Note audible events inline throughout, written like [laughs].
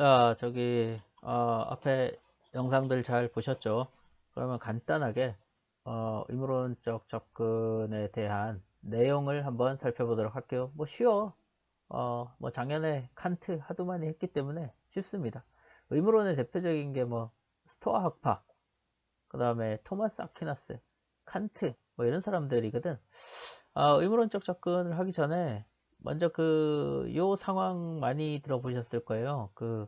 자, 저기, 어, 앞에 영상들 잘 보셨죠? 그러면 간단하게, 어, 의무론적 접근에 대한 내용을 한번 살펴보도록 할게요. 뭐, 쉬워. 어, 뭐, 작년에 칸트 하도 많이 했기 때문에 쉽습니다. 의무론의 대표적인 게 뭐, 스토아 학파, 그 다음에 토마스 아퀴나스, 칸트, 뭐, 이런 사람들이거든. 아, 의무론적 접근을 하기 전에 먼저 그, 요 상황 많이 들어보셨을 거예요. 그,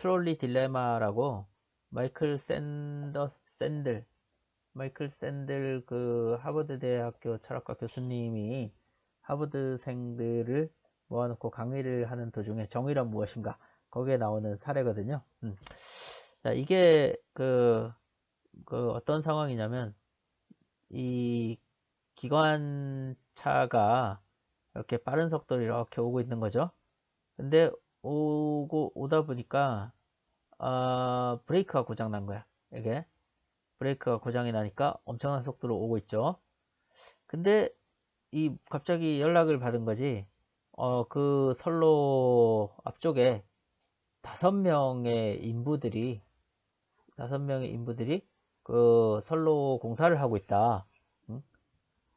트롤리 딜레마라고, 마이클 샌더, 샌들, 마이클 샌들 그 하버드 대학교 철학과 교수님이 하버드생들을 모아놓고 강의를 하는 도중에 정의란 무엇인가, 거기에 나오는 사례거든요. 음. 자, 이게 그, 그 어떤 상황이냐면, 이 기관차가 이렇게 빠른 속도로 이렇게 오고 있는 거죠. 근데 오고 오다 보니까 어, 브레이크가 고장 난 거야. 이게 브레이크가 고장이 나니까 엄청난 속도로 오고 있죠. 근데 이 갑자기 연락을 받은 거지. 어, 그 선로 앞쪽에 다섯 명의 인부들이 다섯 명의 인부들이 그 선로 공사를 하고 있다.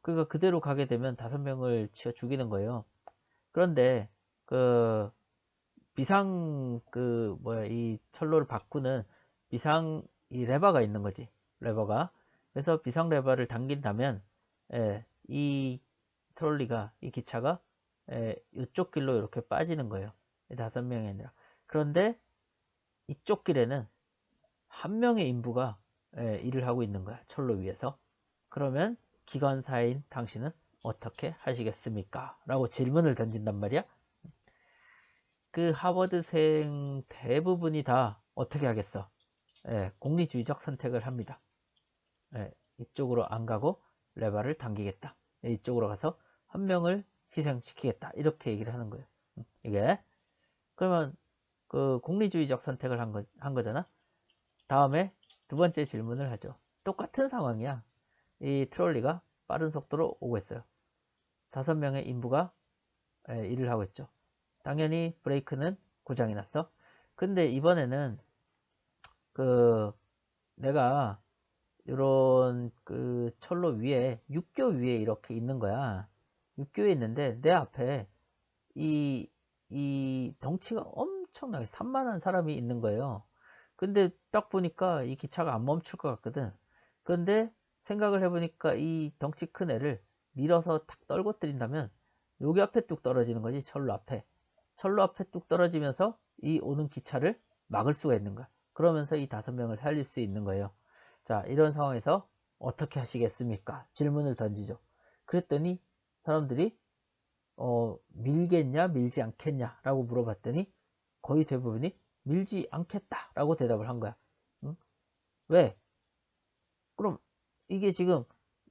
그러니까 그대로 가게 되면 다섯 명을 치어 죽이는 거예요. 그런데 그 비상 그 뭐야 이 철로를 바꾸는 비상 이 레버가 있는 거지 레버가 그래서 비상 레버를 당긴다면 예, 이 트롤리가 이 기차가 예, 이쪽 길로 이렇게 빠지는 거예요 다섯 명이 아니라 그런데 이쪽 길에는 한 명의 인부가 예, 일을 하고 있는 거야 철로 위에서 그러면 기관사인 당신은 어떻게 하시겠습니까? 라고 질문을 던진단 말이야. 그 하버드생 대부분이 다 어떻게 하겠어? 예, 공리주의적 선택을 합니다. 예, 이쪽으로 안 가고 레바를 당기겠다. 예, 이쪽으로 가서 한 명을 희생시키겠다. 이렇게 얘기를 하는 거예요. 음, 이게 그러면 그 공리주의적 선택을 한, 거, 한 거잖아. 다음에 두 번째 질문을 하죠. 똑같은 상황이야. 이 트롤리가 빠른 속도로 오고 있어요. 다섯 명의 인부가 예, 일을 하고 있죠. 당연히 브레이크는 고장이 났어. 근데 이번에는 그 내가 이런 그 철로 위에 육교 위에 이렇게 있는 거야. 육교에 있는데 내 앞에 이, 이 덩치가 엄청나게 산만한 사람이 있는 거예요. 근데 딱 보니까 이 기차가 안 멈출 것 같거든. 근데 생각을 해보니까 이 덩치 큰 애를 밀어서 탁 떨궈뜨린다면 여기 앞에 뚝 떨어지는 거지 철로 앞에 철로 앞에 뚝 떨어지면서 이 오는 기차를 막을 수가 있는 거야 그러면서 이 다섯 명을 살릴 수 있는 거예요 자 이런 상황에서 어떻게 하시겠습니까 질문을 던지죠 그랬더니 사람들이 어, 밀겠냐 밀지 않겠냐 라고 물어봤더니 거의 대부분이 밀지 않겠다 라고 대답을 한 거야 응? 왜? 그럼 이게 지금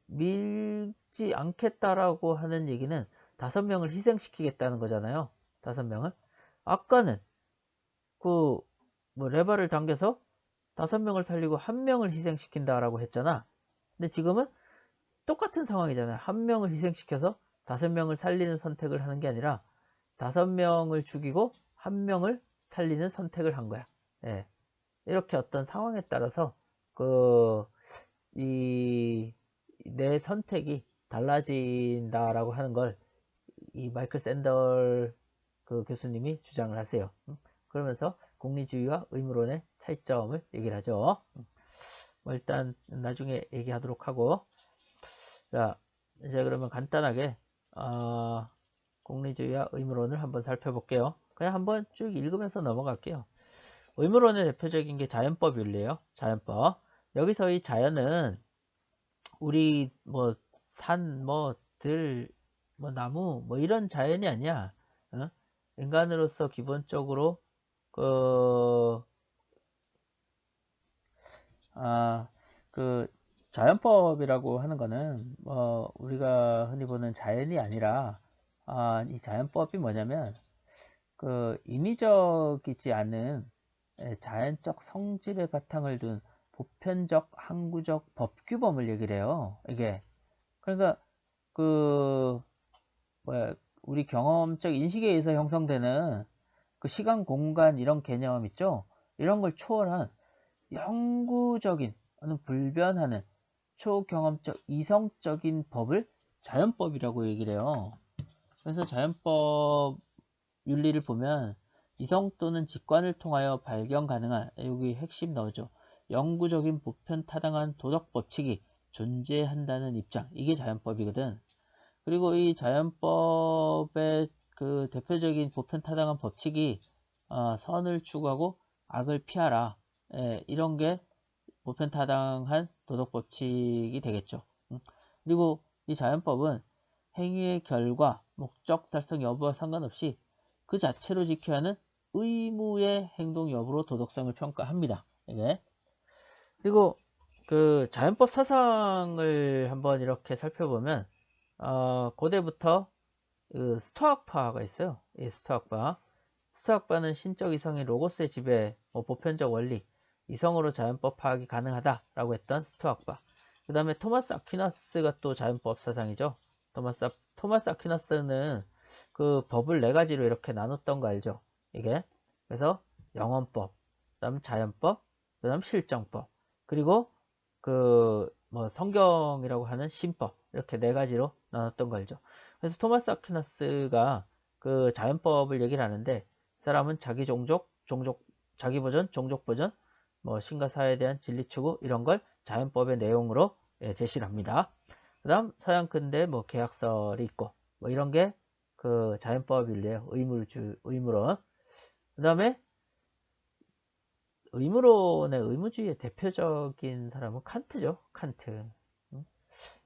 밀지 않겠다라고 하는 얘기는 다섯 명을 희생시키겠다는 거잖아요. 다섯 명을. 아까는 그 뭐 레바를 당겨서 다섯 명을 살리고 한 명을 희생시킨다라고 했잖아. 근데 지금은 똑같은 상황이잖아요. 한 명을 희생시켜서 다섯 명을 살리는 선택을 하는 게 아니라 다섯 명을 죽이고 한 명을 살리는 선택을 한 거야. 예. 이렇게 어떤 상황에 따라서 그 이 내 선택이 달라진다라고 하는 걸 이 마이클 샌덜 그 교수님이 주장을 하세요. 그러면서 공리주의와 의무론의 차이점을 얘기를 하죠. 뭐 일단 나중에 얘기하도록 하고 자 이제 그러면 간단하게 어, 공리주의와 의무론을 한번 살펴볼게요. 그냥 한번 쭉 읽으면서 넘어갈게요. 의무론의 대표적인 게 자연법 윤리예요. 자연법. 여기서 이 자연은 우리 뭐 산, 뭐 들, 뭐 나무, 뭐 이런 자연이 아니야. 어? 인간으로서 기본적으로 그, 아, 그 자연법이라고 하는 거는 뭐 우리가 흔히 보는 자연이 아니라 아, 이 자연법이 뭐냐면 그 인위적이지 않은 자연적 성질의 바탕을 둔 보편적 항구적 법규범을 얘기를 해요. 이게 그러니까 그 우리 경험적 인식에 의해서 형성되는 그 시간, 공간 이런 개념 있죠? 이런 걸 초월한 영구적인, 어느 불변하는 초경험적 이성적인 법을 자연법이라고 얘기를 해요. 그래서 자연법 윤리를 보면 이성 또는 직관을 통하여 발견 가능한 여기 핵심 나오죠. 영구적인 보편 타당한 도덕 법칙이 존재한다는 입장. 이게 자연법이거든. 그리고 이 자연법의 그 대표적인 보편 타당한 법칙이 어, 선을 추구하고 악을 피하라. 예, 이런 게 보편 타당한 도덕 법칙이 되겠죠. 음. 그리고 이 자연법은 행위의 결과, 목적 달성 여부와 상관없이 그 자체로 지켜야 하는 의무의 행동 여부로 도덕성을 평가합니다. 이게. 그리고 그 자연법 사상을 한번 이렇게 살펴보면 어, 고대부터 그 스토학파가 있어요. 이 스토학파. 스토학파는 신적 이성의 로고스의 지배, 뭐 보편적 원리, 이성으로 자연법 파악이 가능하다라고 했던 스토학파. 그 다음에 토마스 아퀴나스가 또 자연법 사상이죠. 토마스, 토마스 아퀴나스는 그 법을 네 가지로 이렇게 나눴던 거 알죠? 이게. 그래서 영원법, 그 다음 자연법, 그 다음 실정법, 그리고 그 뭐 성경이라고 하는 신법 이렇게 네 가지로 나눴던 거 알죠? 그래서 토마스 아퀴나스가 그 자연법을 얘기를 하는데 사람은 자기 종족, 종족, 자기 버전, 종족 버전, 뭐 신과 사회에 대한 진리 추구 이런 걸 자연법의 내용으로 예, 제시를 합니다. 그 다음 서양 근대 뭐 계약설이 있고 뭐 이런 게 그 자연법 윤리의 의무주, 의무론. 그 다음에 의무론의 의무주의의 대표적인 사람은 칸트죠. 칸트.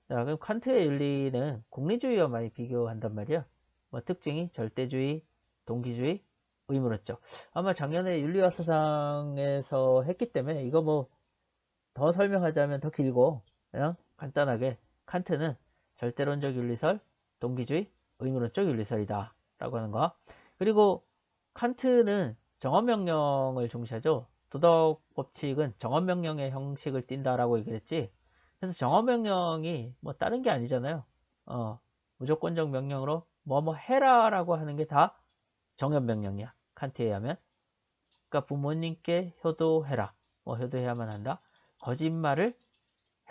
자, 그럼 칸트의 윤리는 공리주의와 많이 비교한단 말이야. 뭐 특징이 절대주의, 동기주의, 의무론적. 아마 작년에 윤리와 사상에서 했기 때문에 이거 뭐 더 설명하자면 더 길고 그냥 간단하게 칸트는 절대론적 윤리설, 동기주의, 의무론적 윤리설이다 라고 하는 거. 그리고 칸트는 정언명령을 중시하죠. 도덕 법칙은 정언 명령의 형식을 띈다라고 얘기했지. 그래서 정언 명령이 뭐 다른 게 아니잖아요. 어, 무조건적 명령으로 뭐 뭐 해라라고 하는 게 다 정연 명령이야. 칸트에 의하면. 그러니까 부모님께 효도해라. 뭐 효도해야만 한다. 거짓말을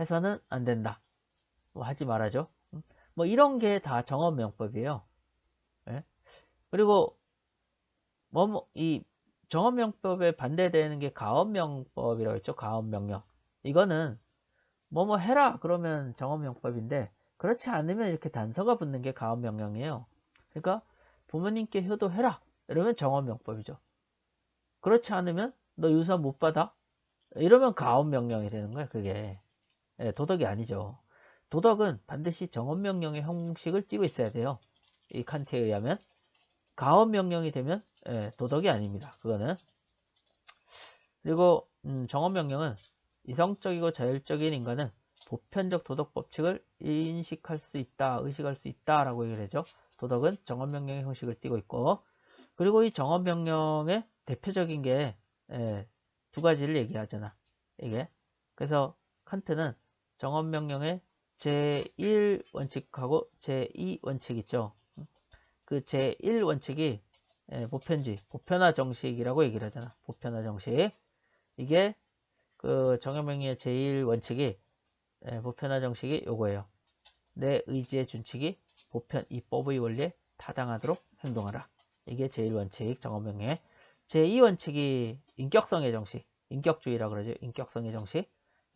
해서는 안 된다. 뭐 하지 말아줘. 뭐 이런 게 다 정언 명법이에요. 예? 그리고 뭐이 정언명법에 반대되는 게 가언명법이라고 했죠. 가언명령. 이거는 뭐뭐 해라 그러면 정언명법인데 그렇지 않으면 이렇게 단서가 붙는 게 가언명령이에요. 그러니까 부모님께 효도해라 이러면 정언명법이죠. 그렇지 않으면 너 유산 못 받아 이러면 가언명령이 되는 거야 그게 네, 도덕이 아니죠. 도덕은 반드시 정언명령의 형식을 띠고 있어야 돼요. 이 칸트에 의하면 가언명령이 되면 네, 도덕이 아닙니다. 그거는 그리고 음, 정언명령은 이성적이고 자율적인 인간은 보편적 도덕 법칙을 인식할 수 있다, 의식할 수 있다 라고 얘기를 하죠. 도덕은 정언명령의 형식을 띠고 있고, 그리고 이 정언명령의 대표적인 게두 예, 가지를 얘기하잖아. 이게. 그래서 칸트는 정언명령의 제1 원칙하고 제2 원칙 있죠. 그 제1 원칙이 예, 보편주의, 보편화 정식이라고 얘기를 하잖아. 보편화 정식. 이게 그 정형명리의 제1 원칙이 예, 보편화 정식이 요거예요. 내 의지의 준칙이 보편 이법의 원리에 타당하도록 행동하라. 이게 제1원칙 정언명의 제2 원칙이 인격성의 정식, 인격주의라 그러죠. 인격성의 정식.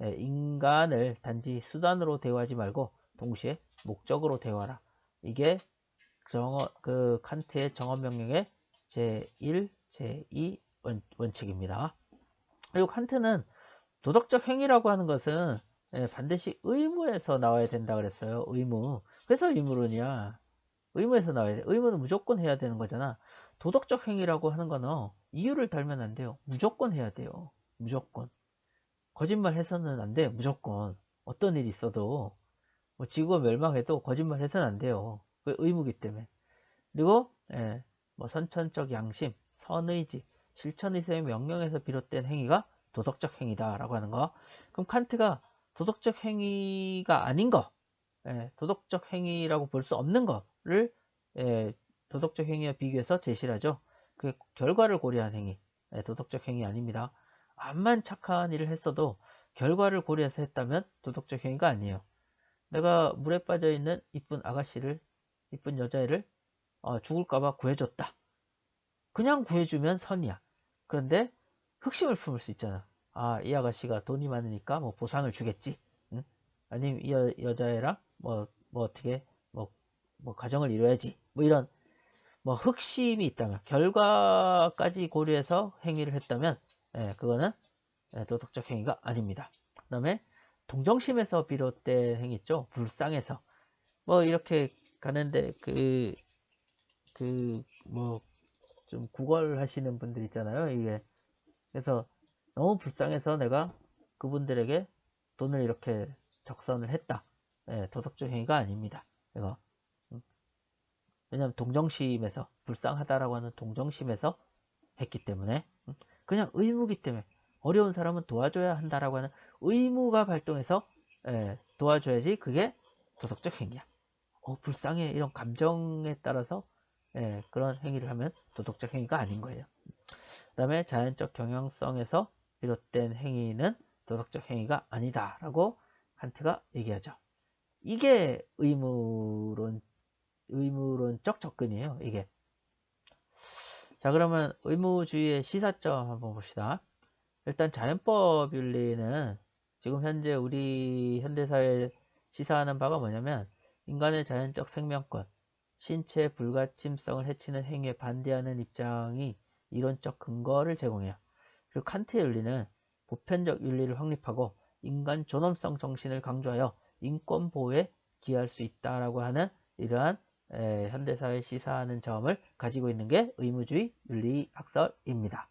예, 인간을 단지 수단으로 대화하지 말고 동시에 목적으로 대화하라. 이게 정어, 그 칸트의 정언 명령의 제1, 제2 원, 원칙입니다. 그리고 칸트는 도덕적 행위라고 하는 것은 예, 반드시 의무에서 나와야 된다 그랬어요. 의무. 그래서 의무론이야. 의무에서 나와야 돼. 의무는 무조건 해야 되는 거잖아. 도덕적 행위라고 하는 거는 이유를 달면 안 돼요. 무조건 해야 돼요. 무조건. 거짓말 해서는 안 돼. 무조건. 어떤 일이 있어도 뭐 지구가 멸망해도 거짓말 해서는 안 돼요. 그 의무기 때문에. 그리고 예, 뭐 선천적 양심, 선의지, 실천의사의 명령에서 비롯된 행위가 도덕적 행위다라고 하는 거. 그럼 칸트가 도덕적 행위가 아닌 거, 예, 도덕적 행위라고 볼 수 없는 거를 예, 도덕적 행위와 비교해서 제시를 하죠. 그 결과를 고려한 행위, 예, 도덕적 행위 아닙니다. 암만 착한 일을 했어도 결과를 고려해서 했다면 도덕적 행위가 아니에요. 내가 물에 빠져 있는 이쁜 아가씨를, 이쁜 여자애를 어, 죽을까봐 구해줬다. 그냥 구해주면 선이야. 그런데 흑심을 품을 수 있잖아. 아, 이 아가씨가 돈이 많으니까 뭐 보상을 주겠지. 응? 아니면 이 여, 여자애랑 뭐, 뭐 어떻게, 뭐, 뭐 가정을 이뤄야지. 뭐 이런, 뭐 흑심이 있다면, 결과까지 고려해서 행위를 했다면, 예, 그거는 예, 도덕적 행위가 아닙니다. 그 다음에 동정심에서 비롯된 행위 있죠. 불쌍해서. 뭐 이렇게 가는데 그, 그, 뭐, 좀 구걸하시는 분들 있잖아요. 이게. 그래서 너무 불쌍해서 내가 그분들에게 돈을 이렇게 적선을 했다. 예, 도덕적 행위가 아닙니다. 이거. 음. 왜냐하면 동정심에서 불쌍하다라고 하는 동정심에서 했기 때문에 음. 그냥 의무기 때문에 어려운 사람은 도와줘야 한다라고 하는 의무가 발동해서 예, 도와줘야지 그게 도덕적 행위야. 어, 불쌍해 이런 감정에 따라서 예, 그런 행위를 하면 도덕적 행위가 아닌 거예요. 그 다음에 자연적 경영성에서 비롯된 행위는 도덕적 행위가 아니다 라고 칸트가 얘기하죠. 이게 의무론, 의무론적 접근이에요. 이게. 자, 그러면 의무주의의 시사점 한번 봅시다. 일단 자연법 윤리는 지금 현재 우리 현대사회에 시사하는 바가 뭐냐면 인간의 자연적 생명권, 신체 불가침성을 해치는 행위에 반대하는 입장이 이론적 근거를 제공해요. 그리고 칸트의 윤리는 보편적 윤리를 확립하고 인간 존엄성 정신을 강조하여 인권 보호에 기여할 수 있다라고 하는 이러한 에, 현대사회 시사하는 점을 가지고 있는 게 의무주의 윤리학설입니다.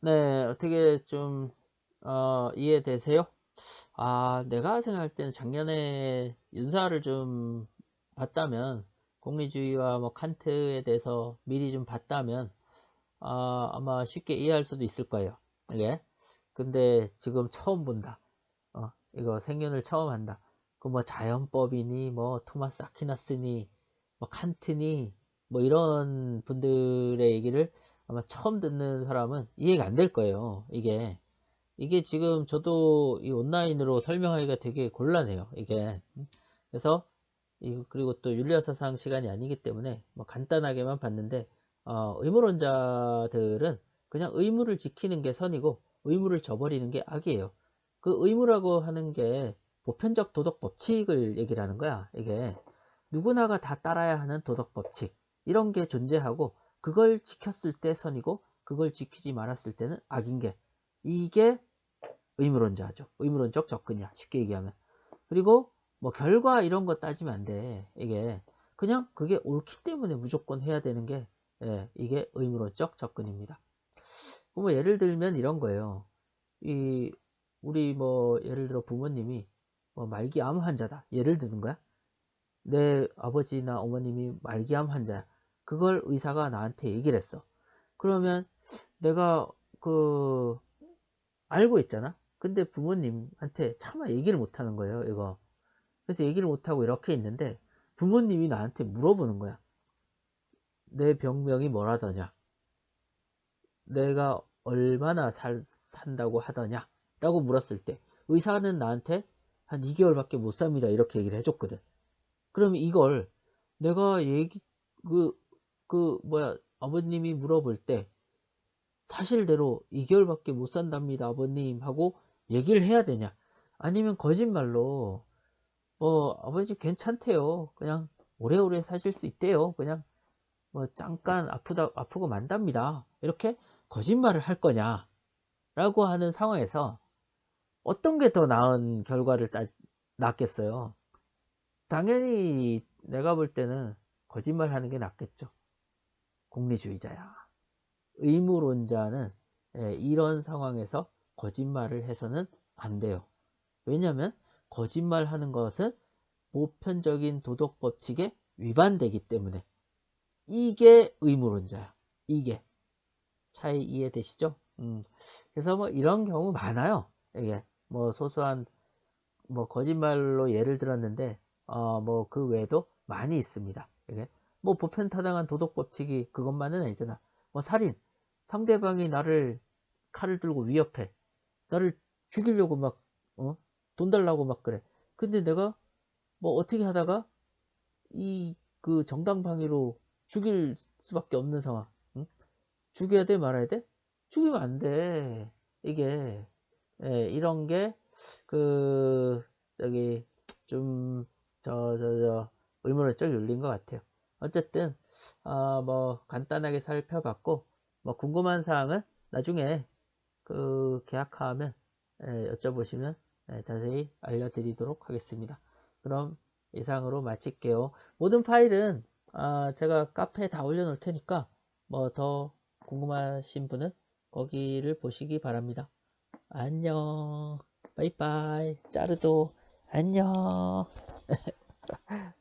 네, 어떻게 좀 어, 이해되세요? 아, 내가 생각할 때는 작년에 윤사를 좀 봤다면 공리주의와 뭐 칸트에 대해서 미리 좀 봤다면 아, 아마 쉽게 이해할 수도 있을 거예요. 이게 근데 지금 처음 본다. 어, 이거 생년을 처음 한다. 그 뭐 자연법이니 뭐 토마스 아퀴나스니 뭐 칸트니 뭐 이런 분들의 얘기를 아마 처음 듣는 사람은 이해가 안 될 거예요. 이게 이게 지금 저도 이 온라인으로 설명하기가 되게 곤란해요. 이게 그래서 그리고 또 윤리화 사상 시간이 아니기 때문에 뭐 간단하게만 봤는데 어, 의무론자들은 그냥 의무를 지키는 게 선이고 의무를 저버리는 게 악이에요. 그 의무라고 하는 게 보편적 도덕 법칙을 얘기를 하는 거야. 이게 누구나가 다 따라야 하는 도덕 법칙 이런 게 존재하고 그걸 지켰을 때 선이고 그걸 지키지 말았을 때는 악인 게 이게 의무론자죠. 의무론적 접근이야. 쉽게 얘기하면. 그리고 뭐 결과 이런 거 따지면 안 돼. 이게 그냥 그게 옳기 때문에 무조건 해야 되는 게 예, 이게 의무론적 접근입니다. 뭐 예를 들면 이런 거예요. 이 우리 뭐 예를 들어 부모님이 뭐 말기암 환자다. 예를 드는 거야. 내 아버지나 어머님이 말기암 환자야. 그걸 의사가 나한테 얘기를 했어. 그러면 내가 그 알고 있잖아. 근데 부모님한테 차마 얘기를 못 하는 거예요, 이거. 그래서 얘기를 못 하고 이렇게 있는데 부모님이 나한테 물어보는 거야. 내 병명이 뭐라더냐? 내가 얼마나 살, 산다고 하더냐? 라고 물었을 때 의사는 나한테 한 2개월밖에 못 삽니다. 이렇게 얘기를 해줬거든. 그러면 이걸 내가 얘기, 그, 그, 뭐야, 아버님이 물어볼 때 사실대로 2개월밖에 못 산답니다. 아버님 하고 얘기를 해야 되냐? 아니면 거짓말로 뭐 아버지 괜찮대요. 그냥 오래오래 사실 수 있대요. 그냥 뭐 잠깐 아프다 아프고 만답니다. 이렇게 거짓말을 할 거냐? 라고 하는 상황에서 어떤 게 더 나은 결과를 따, 낫겠어요? 당연히 내가 볼 때는 거짓말 하는 게 낫겠죠. 공리주의자야. 의무론자는 예, 이런 상황에서 거짓말을 해서는 안 돼요. 왜냐하면 거짓말 하는 것은 보편적인 도덕 법칙에 위반되기 때문에 이게 의무론자야. 이게 차이 이해되시죠? 음, 그래서 뭐 이런 경우 많아요. 이게 뭐 소소한 뭐 거짓말로 예를 들었는데 어, 뭐 그 외에도 많이 있습니다. 이게 뭐 보편 타당한 도덕 법칙이 그것만은 아니잖아. 뭐 살인, 상대방이 나를 칼을 들고 위협해. 나를 죽이려고 막, 어? 돈 달라고 막 그래. 근데 내가 뭐 어떻게 하다가 이 그 정당 방위로 죽일 수밖에 없는 상황. 응? 죽여야 돼, 말아야 돼? 죽이면 안 돼. 이게, 예, 이런 게, 그, 저기, 좀, 저, 저, 저, 의문을 좀 열린 것 같아요. 어쨌든, 아, 뭐, 간단하게 살펴봤고, 뭐, 궁금한 사항은 나중에 그 계약하면 예, 여쭤보시면 예, 자세히 알려드리도록 하겠습니다. 그럼 이상으로 마칠게요. 모든 파일은 아, 제가 카페에 다 올려놓을 테니까 뭐 더 궁금하신 분은 거기를 보시기 바랍니다. 안녕. 바이바이. 짜르도 안녕. [laughs]